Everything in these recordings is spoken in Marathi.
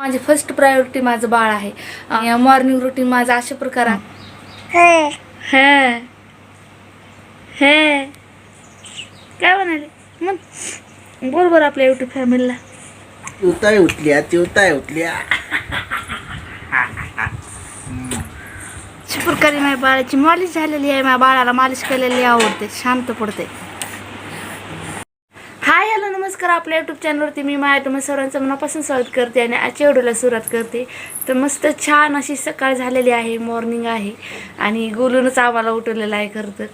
माझी फर्स्ट प्रायोरिटी माझं बाळ आहे. मॉर्निंग रुटीन माझं अशा प्रकार आहे. हे. हे. काय म्हणाले? मग बरोबर आपल्या युट्यूब फॅमिलीला चिवताय उठल्या? चिवताय उठल्या? अशा प्रकारे माझ्या बाळाची मालिश झालेली आहे. माझ्या बाळाला मालिश केलेली आवडते. शांत पडते. हाय हॅलो नमस्कार. आपल्या यूट्यूब चॅनलवरती मी माया. तुम्ही सर्वांचं मनापासून स्वागत करते आणि आजच्या व्हिडिओला सुरुवात करते. तर मस्त छान अशी सकाळ झालेली आहे मॉर्निंग आहे. आणि गोलूनच आम्हाला उठवलेलं आहे खरं तर.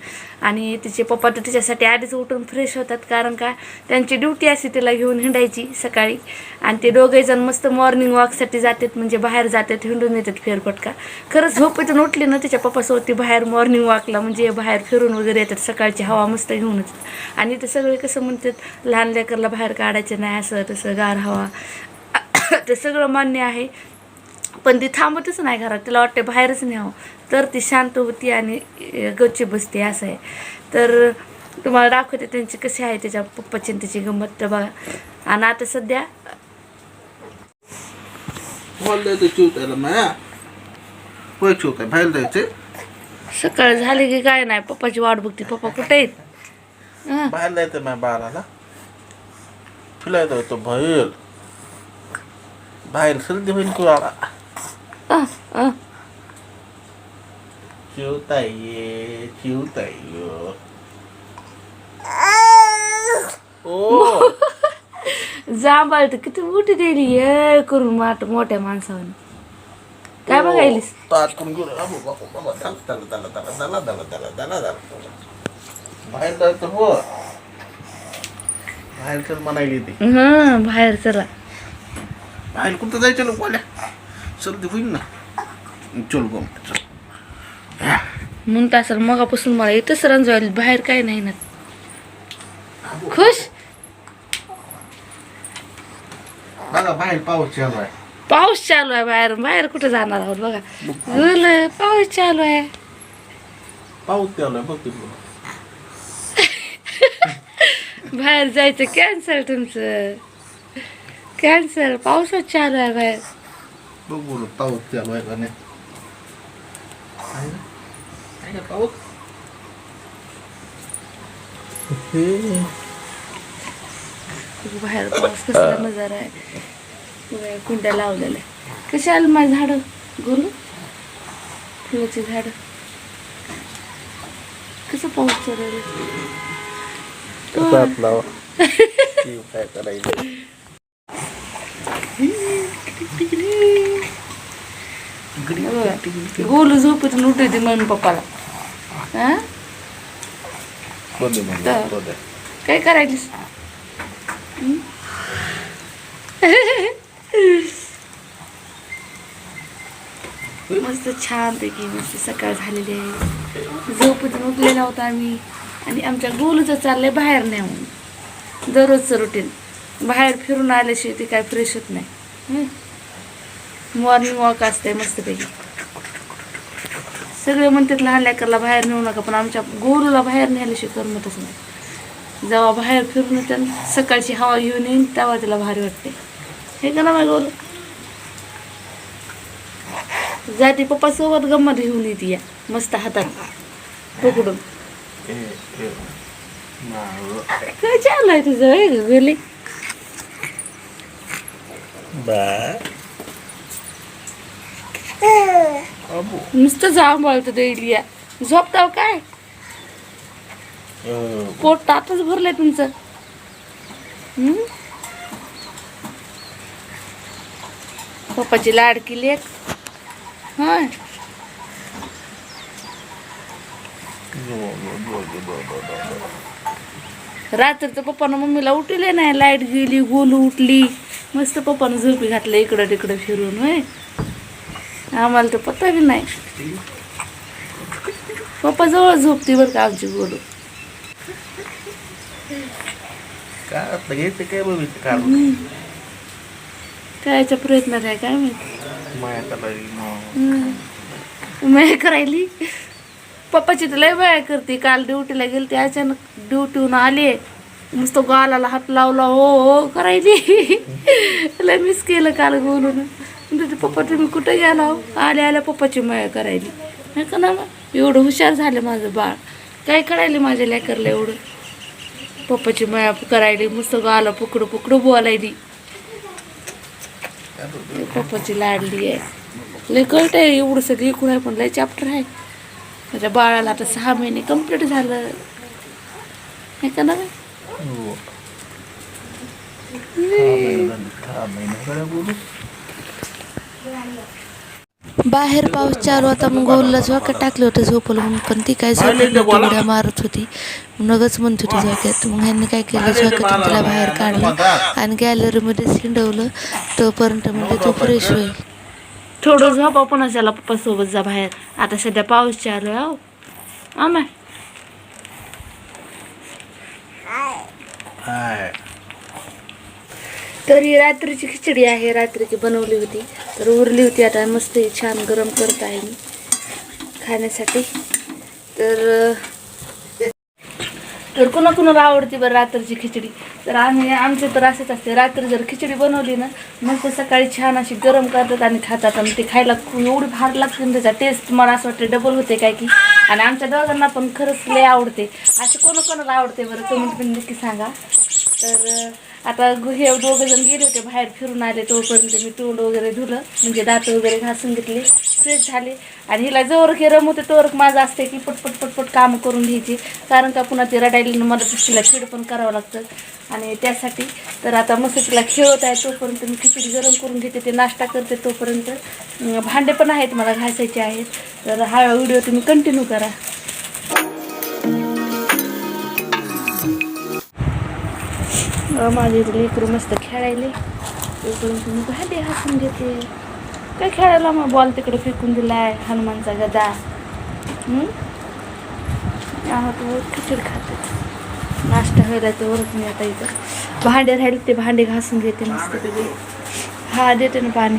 आणि तिचे पप्पा तर तिच्यासाठी आधीच उठून फ्रेश होतात कारण का त्यांची ड्युटी असते तिला घेऊन हिंडायची सकाळी. आणि ते दोघेजण मस्त मॉर्निंग वॉकसाठी जातात म्हणजे बाहेर जातात हिंडून येतात फेरफटका. खरंच झोपेतून उठली ना तिच्या पप्पासोबत ती बाहेर मॉर्निंग वॉकला म्हणजे बाहेर फिरून वगैरे येतात सकाळची हवा मस्त घेऊनच. आणि ते सगळे कसं म्हणतात लहान लेकरला बाहेर काढायचं नाही असं तसं गार हवा. ते सगळं मान्य आहे. पण ती थांबतच नाही घरात. तिला वाटते बाहेरच न्यावं. तर ती शांत होती आणि गच्ची बसते असं आहे. तर तुम्हाला दाखवते त्यांची कशी आहे त्याच्या पप्पाची त्याची गंमत. तर बघा. आणि आता सध्या बाहेर सकाळ झाली की काय नाही पप्पाची वाट बघते. पप्पा कुठे आहेत. बाहेर जायचं माझ्या बाळाला. फिरायला जायचं बाहेर. बाहेर सर्दी होईल कुळाला. चिवताय ये चिवताय. ये. ओ. जांभळ तर किती मोठी दिली हे करून माट मोठ्या माणसावर. काय बघायलीस? ताट करून घेऊन अबो, बाबो, बाबा, चला, चला, चला, चला, चला, चला, चला, चला, चला. बाहेर जायचं हो. बाहेर चल म्हणायली ती. हं बाहेर चला. बाहेर कुठं जायचं लोक बोल्या सर्दी होईल ना. चल गो चल. म्हणून तासल मगापासून मला इथंच रंजवायला बाहेर काय नाही ना. खुश? बघा बाहेर पाऊस चालू आहे. पाऊस चालू आहे बाहेर. बाहेर कुठे जाणार आहोत बघा. गुल पाऊस चालू आहे. पाऊस चालू आहे बघ बाहेर जायचं कॅन्सल तुमचं. कॅन्सल पाऊसच चालू आहे बाहेर. बघ बोल पाऊस चालू आहे का नाही. ना? पाऊस बाहेर पाऊस कसला नजारा आहे कुंड्या लावलेल्या. कशी आलं माझी झाडं? गुरु फुलाची झाडं. कसं पाऊस ती काय करायचं? गोलू झोपेतून उठवते मम्मी पप्पाला. हा. काय करायलीस? मस्त छान पैकी मस्त सकाळ झालेली आहे. झोपेतून उठलेला होता आम्ही. आणि आमच्या गोलूचं चाललंय बाहेर नेऊन. दररोजचं रुटीन बाहेर फिरून आल्याशिवाय ते काय फ्रेश होत नाही. मॉर्निंग वॉक असते मस्तपैकी. सगळे म्हणतात लहान लेकरला बाहेर नेऊ नका पण आमच्या गोलूला बाहेर नेल्याशिवाय करमतच नाही. जेव्हा बाहेर फिरून येते ना, सकाळची हवा घेऊन येईन तेव्हा तिला भारी वाटते. हे का ना माझ्या गोलू जाते पप्पा सोबत गंमत घेऊन येते या मस्त हातात पकडून ए, ए. मावळं. काय चालू आहे तुझं गं गोली बा. नुसतं जांभळतं देईल या झोपताव काय? पोट तातच भरलंय तुमचं? पप्पाची लाडकी लेख होय. रात्रीचं पप्पानं मम्मीला उठले नाही. लाइट गेली गोलू उठली. मस्त पप्पानं झोपी घातलं इकडं तिकडं फिरून होय. आम्हाला तर पत्ता बी नाही. पप्पा जवळ झोपते बरं का आमची काय काय काढून? करायचा प्रयत्न आहे काय माहिती? माया करायली. पप्पाची तर लय बाया करते. काल ड्युटीला गेली ते अचानक ड्युटीहून आले. नुसतं गालाला हात लावला हो हो करायली. लय मिस केलं काल बोलून. तुझे पप्पा तुम्ही कुठं गेला हो? आले आल्या पप्पाची माया करायली. नाही का ना एवढं हुशार झालं माझं बाळ. काय करायले माझ्या लेकरला एवढं? पप्पाची माया करायली मस्त गाला पुकडं पुकडं बोलायली. पप्पाची लाडली आहे. लय कळत आहे एवढं सगळं एकूण आहे पण लय चॅप्टर आहे. माझ्या बाळाला आता सहा महिने कंप्लीट झालं. नाही का ना बाई? हो. सहा महिने झाले, सहा महिने काय बोलू बाहेर पाऊस चालू होता मग गोलला झोक्यात टाकलं होतं झोपलं म्हणून पण ती काय उड्या मारत होती. नगच म्हणत होती झोक्यात. मग ह्यांनी काय केलं झोक्यातून तिला बाहेर काढलं आणि गॅलरीमध्ये शिंडवलं. तोपर्यंत म्हणजे तो फ्रेश होईल. थोडं झोपा पुन्हा त्याला पप्पा सोबत जा बाहेर. आता सध्या पाऊस चालू आहे हो. आम्हा. हाय. तर ही रात्रीची खिचडी आहे रात्रीची बनवली होती. तर उरली होती आता मस्त ही छान गरम करत आहे मी खाण्यासाठी. तर तर कुणा कुणाला आवडते बरं रात्रीची खिचडी? तर आम्ही आमचे तर असंच असते रात्री जर खिचडी बनवली ना मस्त सकाळी छान अशी गरम करतात आणि खातात आणि ते खायला खूप एवढी भार लागते ना त्याचा टेस्ट मला असं वाटतं डबल होते काय की. आणि आमच्या दोघांना पण खरंच लय आवडते. असं कोणाकोणाला आवडते बरं तुम्ही पण नक्की सांगा. तर आता हे दोघं जण गेले होते बाहेर फिरून आले तोपर्यंत मी तोंड वगैरे धुलं म्हणजे दात वगैरे घासून घेतले फ्रेश झाले. आणि हिला जवळ हे रमवते तोवर माझं असते की पटपट पटपट कामं करून घ्यायची. कारण का पुन्हा ती रडायला मला तिला खेळ पण करावं लागतं. आणि त्यासाठी तर आता मस्त तिला खेळत आहे तोपर्यंत मी खिचडी गरम करून घेते ते नाश्ता करते तोपर्यंत. भांडे पण आहेत मला घासायचे आहेत. तर हा व्हिडिओ तुम्ही कंटिन्यू करा. माझे इकडे लेकरू मस्त खेळायले. इकडून तुम्ही भांडे घासून घेते काय खेळायला मग? बॉल तिकडे फेकून दिलाय हनुमानचा गदा. हम्म? आहोत खाते. नाश्ता व्हायला तर वरच मी आता इथं. भांडे राहिले ते भांडे घासून घेते मस्त हा देते ना पाणी.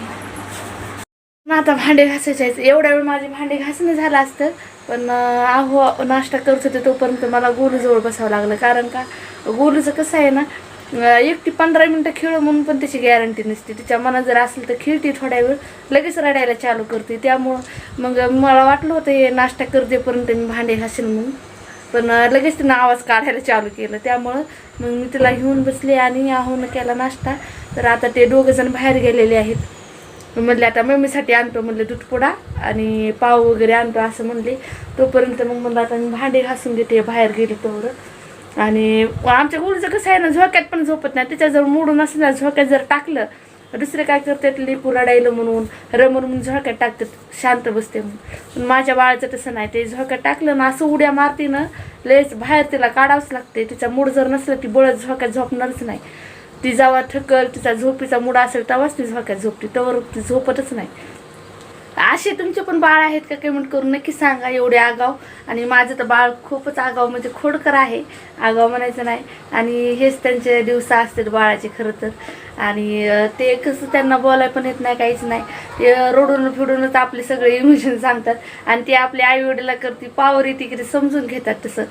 ना आता भांडे घासायचे आहेत. एवढ्या वेळ माझे भांडे घासणं झालं असतं. पण आहो अहो नाश्ता करत होते तोपर्यंत मला गोलूजवळ बसावं लागलं. कारण का? गोलूचं कसं आहे ना एकटी पंधरा मिनटं खेळ म्हणून पण त्याची गॅरंटी नसते. तिच्या मनात जर असेल तर खेळते थोड्या वेळ. लगेच रडायला चालू करते. त्यामुळं मग मला वाटलं होतं हे नाश्ता करतेपर्यंत मी भांडे घासेल म्हणून. पण लगेच तिनं आवाज काढायला चालू केलं. त्यामुळं मग मी तिला घेऊन बसले आणि आहून केला नाश्ता. तर आता ते दोघं जण बाहेर गेलेले आहेत. म्हणले आता मम्मीसाठी आणतो. म्हणले दूधपुडा आणि पाव वगैरे आणतो असं म्हणले. तोपर्यंत मग म्हणलं आता मी भांडे घासून घेते. बाहेर गेले तेवढं. आणि आमच्या गुरुचं कसं आहे ना झोक्यात पण झोपत नाही. त्याच्याजवळ मोडून असं ना झोक्यात जर टाकलं दुसरे काय करतात? लिपू रडायलं म्हणून रमून म्हणून झोक्यात टाकतात शांत बसते म्हणून. पण माझ्या बाळाचं तसं नाही. ते झोक्यात टाकलं ना असं उड्या मारते ना लयच बाहेर तिला काढावंच लागते. तिचा मूड जर नसला ती बळत झोक्यात झोपणारच नाही. ती जेव्हा थकल तिचा झोपीचा मूड असेल तेव्हाच ती झोक्यात झोपते. तेव्हा ती झोपतच नाही. असे तुमचे पण बाळ आहेत का? कमेंट करून नक्की सांगा एवढे आगाव. आणि माझं तर बाळ खूपच आगाव म्हणजे खोडकर आहे. आगाव म्हणायचं नाही. आणि हेच त्यांचे दिवस असतात बाळाचे खरं तर. आणि ते कसं त्यांना बोलाय पण येत नाही काहीच नाही. ते रडून फिडूनच आपले सगळे इमोशन सांगतात. आणि ते आपल्या आईवडिला करते पावर येते की ते समजून घेतात तसं.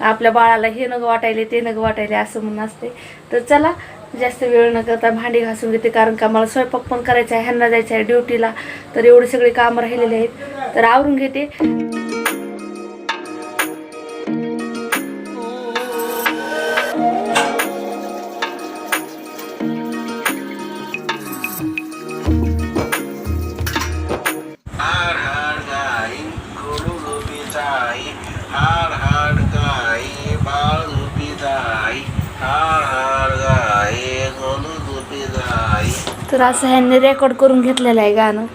आपल्या बाळाला हे नग वाटायले ते नग वाटायले असं म्हणून असते. तर चला जास्त वेळ न करता भांडी घासून घेते कारण का मला स्वयंपाक पण करायचा आहे ह्यांना जायचं आहे ड्युटीला तर एवढे सगळे कामं राहिलेले आहेत. तर आवरून घेते. तर असं ह्यांनी रेकॉर्ड करून घेतलेलं आहे गाणं.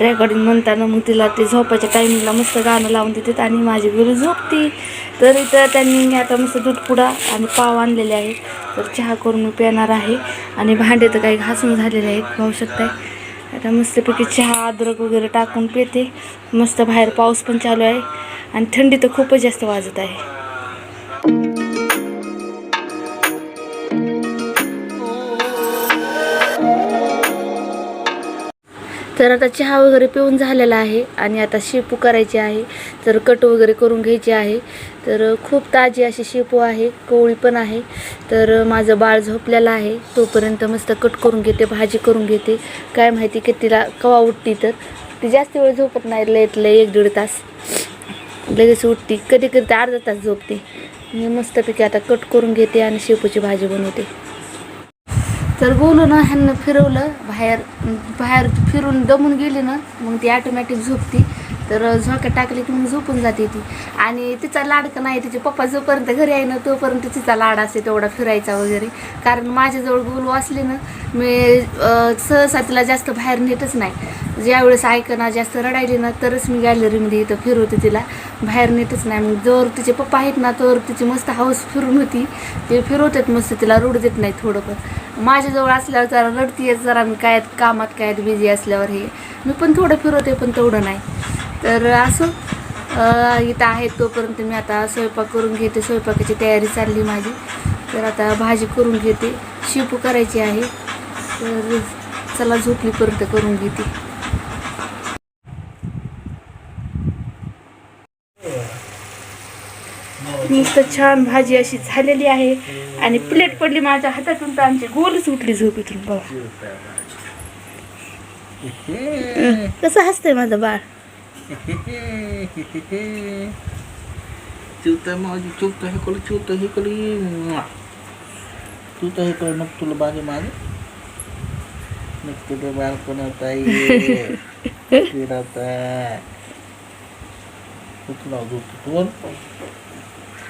रेकॉर्डिंग म्हणताना मग तिला ते झोपायच्या टायमिंगला मस्त गाणं लावून देतात आणि माझी गुरु झोपती. तर इथं त्यांनी आता मस्त दूध पुडा आणि पाव आणलेले आहेत. तर चहा करून मी पिणार आहे. आणि भांडे तर काही घासून झालेले आहेत पाहू शकताय. आता मस्तपैकी चहा अद्रक वगैरे टाकून पिते. मस्त बाहेर पाऊस पण चालू आहे. आणि थंडी तर खूपच जास्त वाजत आहे. तर आता चहा वगैरे पिऊन झालेला आहे आणि आता शेपू करायची आहे. तर कट वगैरे करून घ्यायची आहे. तर खूप ताजी अशी शेपू आहे कोवळी पण आहे. तर माझं बाळ झोपलेलं आहे. तोपर्यंत मस्त कट करून घेते भाजी करून घेते. काय माहिती की तिला कवा उठती तर. ती जास्त वेळ झोपत नाही लयत लय एक दीड तास. लगेच उठती. कधी कधी अर्धा तास झोपते. मी मस्तपैकी आता कट करून घेते आणि शेपूची भाजी बनवते. तर बोलू ना ह्यांना फिरवलं बाहेर बाहेर फिरून दमून गेली ना मग ती ॲटोमॅटिक झोपती. तर झोक्यात टाकली की मग झोपून जाते ती. आणि तिचा लाड का नाही तिचे पप्पा जोपर्यंत घरी आहे ना तोपर्यंत तिचा लाड असते तेवढा फिरायचा वगैरे. कारण माझ्याजवळ बोलू असले ना मी सहसा तिला जास्त बाहेर नेतच नाही. ज्यावेळेस ऐकना जास्त रडायली ना तरच मी गॅलरीमध्ये इथं फिरवते तिला. बाहेर नेतच नाही. मग जोर तिचे पप्पा आहेत ना तोवर तिची मस्त हाऊस फिरून होती. ते फिरवतात मस्त तिला रोड देत नाही थोडं पण माझ्याजवळ असल्यावर जरा रडतीये जरा मी काय कामात काय बिझी असल्यावर हे. मी पण थोडं फिरवते पण तेवढं नाही. तर असं इथं आहे तोपर्यंत मी आता स्वयंपाक करून घेते. स्वयंपाकाची तयारी चालली माझी. तर आता भाजी करून घेते. शेपू करायची आहे. तर चला झोपलीपर्यंत करून घेते. मस्त छान भाजी अशी झालेली आहे. आणि प्लेट पडली माझ्या हातातून तर आमची गोलच उठली झोपेतून. बघा. कसं हसतंय माझं बाळ. Cuta mau aja cuta hekoli cuta hekoli mah. Cuta hekoli nak tu lebari mana? Nak tu lebar kau nak tay? Tidak tay. Kita nak tu tuan.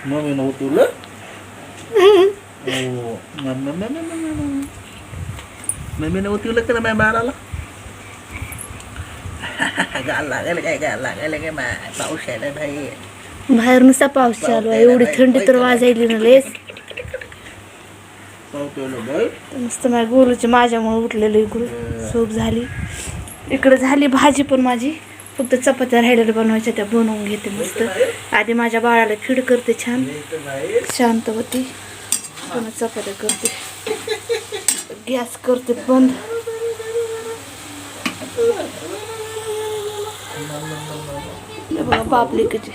Mami nak tu le? Oh, mana mana mana mana. Mami nak tu le kena main barang lah. गाल लागायला काय गाल लागायला काय मा पाऊस यायला नाही बाहेर नुसता पाऊस चालू आहे एवढी थंडी तर वाजायली ना लेस नुसतं माझ्या गोलूची माझ्यामुळे उठलेलं इकडून. झोप झाली. इकडं झाली भाजी पण माझी. फक्त चपात्या राहिलेल्या बनवायच्या त्या बनवून घेते मस्त. आधी माझ्या बाळाला खीड करते छान. शांत होती पुन्हा चपात्या करते. गॅस करते बंद. बघा बापले किती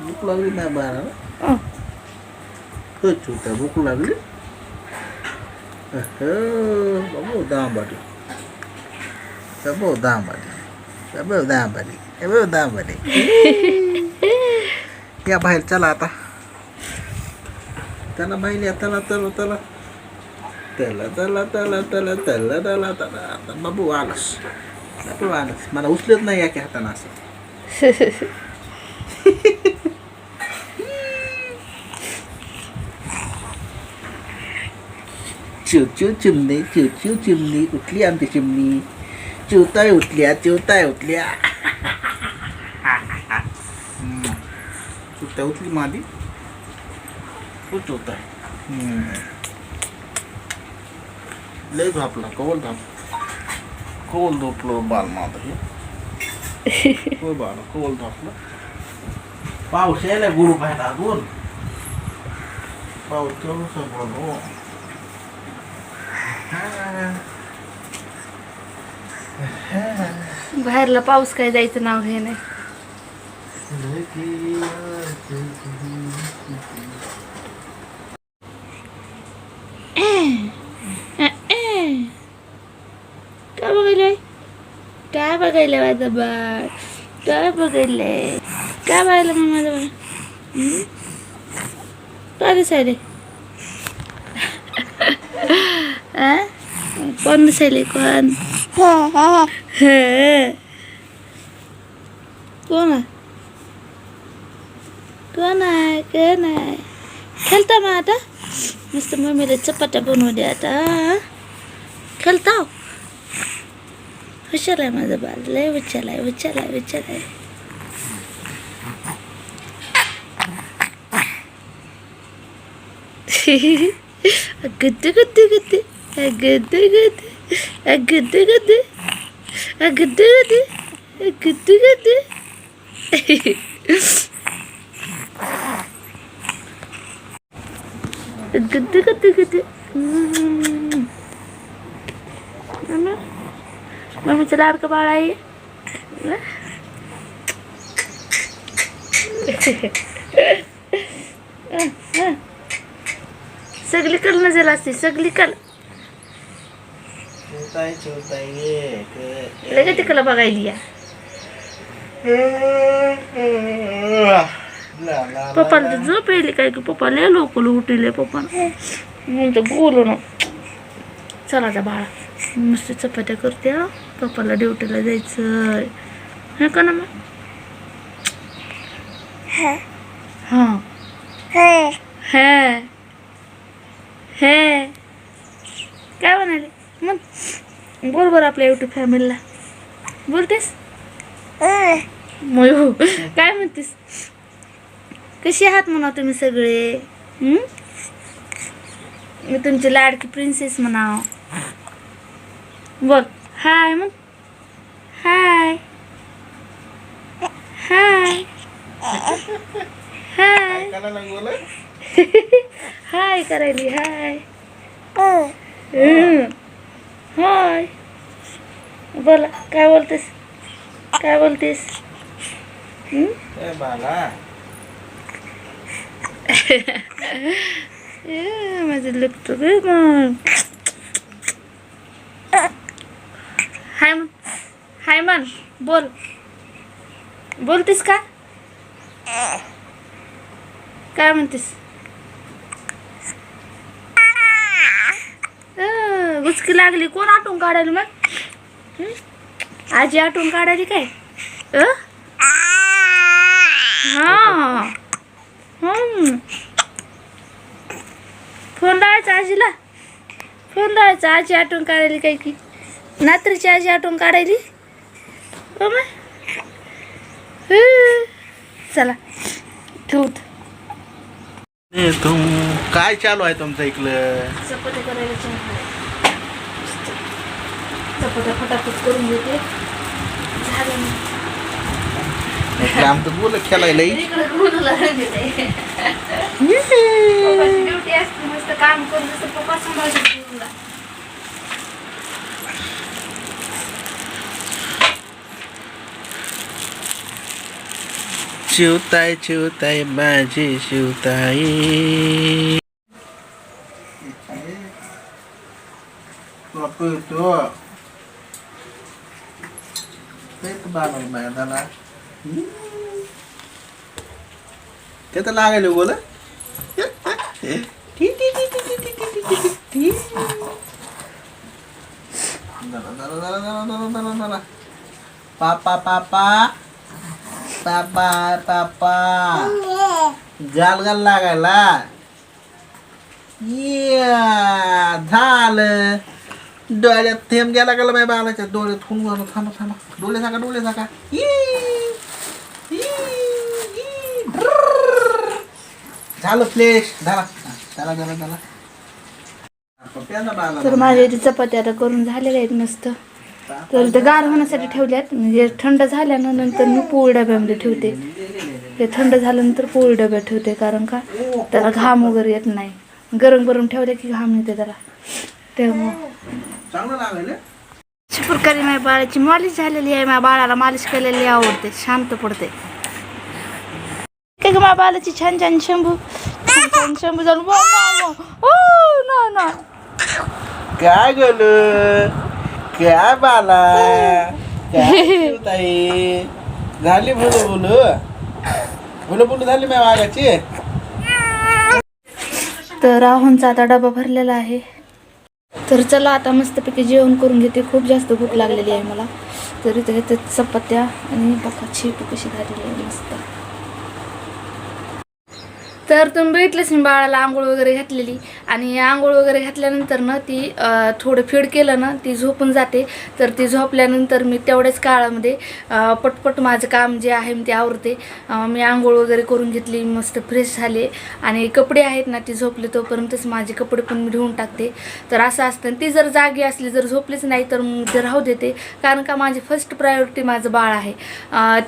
भूक लागली नाही बाळाला छोटा भूक लागली. बाबू दांबाडी. बाबू दांबाडी. बाबू दांबाडी. बाबू दांबाडी. या बाहेर चला आता. त्याला बाहेर त्याला त्याला त्याला त्याला त्याला त्याला त्याला त्याला त्याला आता बाबू आलस. बाबू आलस. मला उचलत नाही या की हातानं असं. चिवचिव चिव चिमणी चिवचिव चिमणी उठली आमची चिमणी चिवताय उठल्या चिवताय उठल्या हम्म. चिवताय उठली मादी चिवताय लय झापला कवल झाप कवल झोपलो बाल माझं बोलतो होय पाऊस यायला गुरु पाहिजे अजून पाऊस करू बोलो बाहेरला पाऊस काय जायचं नाव हे नाही काय बघायलंय काय बघायलंय माझं बाळ काय बघायलंय काय बघायला मग माझं बाळ हं? काय दिसायले आ? कोण दिसायले कोण हे. कोण आहे कोण आहे कोण आहे खेळता मग आता मस्त मम्मीला चपात्या बनवू द्या आता हा? खेळता हुशार आहे माझं बाल लय विचार आहे विचार आहे विचार आहे. गद्दे गद्दे गद्दे गद्दे गद्दे गद्दे गद्दी गद्दे गद्दी गद्दे गद्दी गद्दे गद्दे गद्दी मम्मीचं लाडकं बाळ आहे सगळी कल नजर असते सगळी कल चिवताय चिवताय ये क- लगेच तिकडं बघायली या पप्पाला तर झोप येईल काय की पप्पा लय लोकल उठले पप्पा म्हणतो बोलू ना चला आता बाळा मस्त चपात्या करते पप्पाला ड्युटीला जायचं हे का ना मग? हां. हे. हे. काय म्हणाले? मग बोल बरं आपल्या युट्यूब फॅमिलीला बोलतेस? मयू काय म्हणतेस? कशी आहात म्हणा तुम्ही सगळे? मी तुमची लाडकी प्रिन्सेस म्हणाव बघ हाय मग हाय हाय हाय हाय करायली हाय हाय बोला काय बोलतेस? काय बोलतेस? हं? ए बाला ए, माझं लुकतो ग मग. हाय हाय मन बोल. बोलतेस का? काय म्हणतेस? अं, लागली. कोण आटून काढायला मग? आजी आटून काढायली काय? हा. हं. फोन लावायचा आजीला? फोन लावायचा. आजी आठवून काढायली काय की? नात्रीची आजी आठवण काढायली. चला ठेवत तुम काय चालू आहे तुमचं इकडं? चपात्या करायला चपात्या फटाफट करून घेते. झालं ना. इकडे आमचं बोल खेळायला ड्युटी असते मस्त काम करून जसं पप्पा chiều tay chiều tay ba chỉ chiều tay tua pu tua Đi đi đi đi đi đi đi đi đi đi đi. lúa đấy tí tí tí tí tí tí tí tí tí tí pa pa pa pa पापा पापा गाल गाल लागायला. या झालं. डोळ्यात थेंब गेला गेला माझ्या बाळाच्या? डोळ्यात खून गेला थांबा थांबा. डोळे झाका डोळे झाका. झालं फ्लेश झाला. झाला झाला झाला. तर माझ्या इथे चपात्या आता करून झालेल्या आहेत मस्त. तर ते गार होण्यासाठी ठेवल्यात. म्हणजे थंड झाल्यानंतर मी पोळी डब्यामध्ये ठेवते. ते थंड झाल्यानंतर पोळी डब्यात ठेवते कारण का? त्याला घाम वगैरे येत नाही. गरम गरम ठेवले की घाम येते त्याला. अशा प्रकारे माझ्या बाळाची मालिश झालेली आहे. माझ्या बाळाला मालिश केलेली आवडते. शांत पडते. काय ग माझ्या बाळाची? छान छान शंभू. छान छान शंभू झालं वा, वा, वा. ओ, ना, ना. काय गल काय बाला? काय शिवताई झाली बोलू बोलू बोलू बोलू झाली माझ्या मागाची. तर राहुलचा आता डबा भरलेला आहे. तर चला आता मस्तपैकी जेवण करून घेते. खूप जास्त भूक लागलेली आहे मला. तर इथे घेते चपात्या आणि बघा शेपू कशी झालेली आहे मस्त. तर तुम्ही बघितलंच मी बाळाला आंघोळ वगैरे घातलेली. आणि आंघोळ वगैरे घातल्यानंतर ना ती थोडं फीड केलं ना ती झोपून जाते. तर ती झोपल्यानंतर मी तेवढ्याच काळामध्ये पटपट माझं काम जे आहे ते आवरते. मी आंघोळ वगैरे करून घेतली मस्त फ्रेश झाले. आणि कपडे आहेत ना ती झोपले तोपर्यंतच माझे कपडे पण मी धुवून टाकते. तर असं असतं. ती जर जागी असली जर झोपलीच नाही तर मग ते राहू देते. कारण का माझी फर्स्ट प्रायोरिटी माझं बाळ आहे.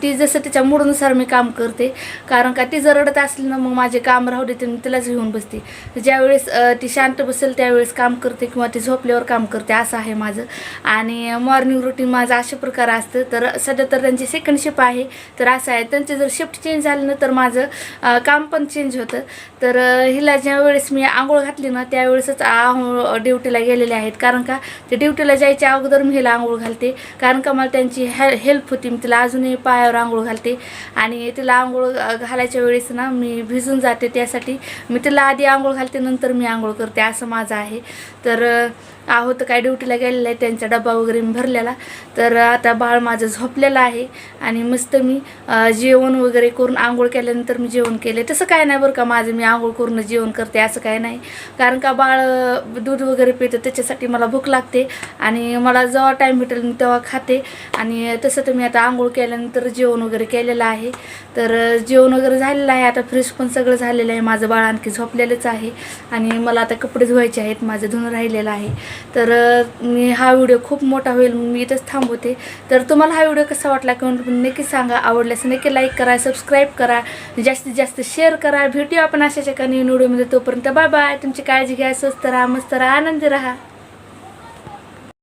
ती जसं तिच्या मूडनुसार मी काम करते. कारण का ती जर रडत असली ना मग माझे काम राहू देते मी तिलाच घेऊन बसते. तर ज्यावेळेस ती शांत बसेल त्यावेळेस काम करते किंवा ती झोपल्यावर काम करते असं आहे माझं. आणि मॉर्निंग रुटीन माझं अशा प्रकारे असतं. तर सध्या तर त्यांची सेकंड शिफ्ट आहे. तर असं आहे. त्यांचे जर शिफ्ट चेंज झाली ना तर माझं काम पण चेंज होतं. तर हिला ज्यावेळेस मी आंघोळ घातली ना त्यावेळेसच आंघोळ ड्युटीला गेलेले आहेत. कारण का? ते ड्युटीला जायच्या अगोदर मी हिला आंघोळ घालते. कारण का? मला त्यांची हे हेल्प होती. मी तिला अजूनही पायावर आंघोळ घालते. आणि तिला आंघोळ घालायच्या वेळेस ना मी भिजून जाते. त्यासाठी मी तिला आधी आंघोळ घालते. नंतर मी आंघोळ करते असं माझं आहे. तर आहोत आहो तर काय ड्युटीला गेलेलं आहे त्यांचा डबा वगैरे मी भरलेला. तर आता बाळ माझं झोपलेलं आहे आणि मस्त मी जेवण वगैरे करून आंघोळ केल्यानंतर मी जेवण केले तसं काय नाही बरं का माझं मी आंघोळ करून जेवण करते असं काय नाही. कारण का बाळ दूध वगैरे पितं त्याच्यासाठी मला भूक लागते आणि मला जेव्हा टाईम भेटेल मी तेव्हा खाते. आणि तसं तर मी आता आंघोळ केल्यानंतर जेवण वगैरे केलेलं आहे. तर जेवण वगैरे झालेलं आहे आता फ्रेश पण सगळं झालेलं आहे माझं बाळ आणखी झोपलेलंच आहे. आणि मला आता कपडे धुवायचे आहेत माझं धुणं राहिलेलं आहे. तर मी हा व्हिडिओ खूप मोठा होईल मी इथंच थांबवते. तर तुम्हाला हा व्हिडिओ कसा वाटला कमेंट नक्की सांगा. आवडल्यास नक्की लाईक करा सबस्क्राईब करा जास्तीत जास्त शेअर करा. भेटूया आपण अशाच एका नवीन व्हिडिओमध्ये. तोपर्यंत बाय बाय. तुमची काळजी घ्या स्वस्त राहा मस्त राहा आनंदी राहा.